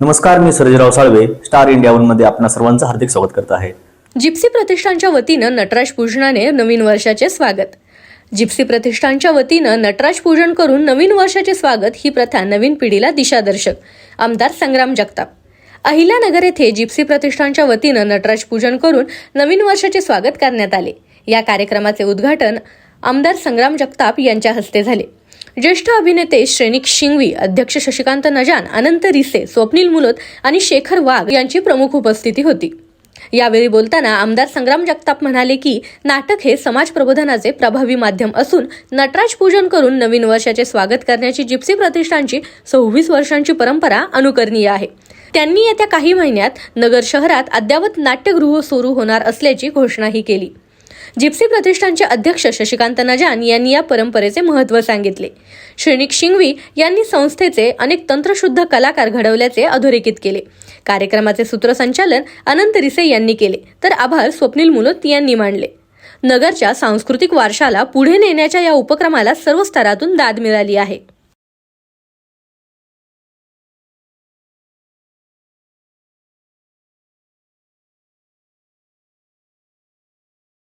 नमस्कार मी Sarjerao Salve star India वनमध्ये आपणा सर्वांचं हार्दिक स्वागत करत आहे. जिप्सी प्रतिष्ठानच्या वतीनं नटराज पूजनाने नवीन वर्षाचे स्वागत. जिप्सी प्रतिष्ठानच्या वतीनं नटराज पूजन करून नवीन वर्षाचे स्वागत ही प्रथा नवीन पिढीला दिशादर्शक. आमदार संग्राम जगताप. अहिल्यानगर येथे जिप्सी प्रतिष्ठानच्या वतीनं नटराज पूजन करून नवीन वर्षाचे स्वागत करण्यात आले. या कार्यक्रमाचे उद्घाटन आमदार संग्राम जगताप यांच्या हस्ते झाले. ज्येष्ठ अभिनेते श्रेणिक शिंगवी अध्यक्ष शशिकांत नजान अनंत रिसे स्वप्नील मुलोत आणि शेखर वाघ यांची प्रमुख उपस्थिती होती. यावेळी बोलताना आमदार संग्राम जगताप म्हणाले की नाटक हे समाज प्रबोधनाचे प्रभावी माध्यम असून नटराज पूजन करून नवीन वर्षाचे स्वागत करण्याची जिप्सी प्रतिष्ठानची सव्वीस वर्षांची परंपरा अनुकरणीय आहे. त्यांनी येत्या काही महिन्यात नगर शहरात अद्यावत नाट्यगृह सुरू होणार असल्याची घोषणाही केली. जिप्सी प्रतिष्ठानचे अध्यक्ष शशिकांत नजान यांनी या परंपरेचे महत्त्व सांगितले. श्रेणिक शिंगवी यांनी संस्थेचे अनेक तंत्रशुद्ध कलाकार घडवल्याचे अधोरेखित केले. कार्यक्रमाचे सूत्रसंचालन अनंत रिसे यांनी केले. तर आभार स्वप्नील मुलोत यांनी मांडले. नगरच्या सांस्कृतिक वारशाला पुढे नेण्याच्या या उपक्रमाला सर्व स्तरातून दाद मिळाली आहे.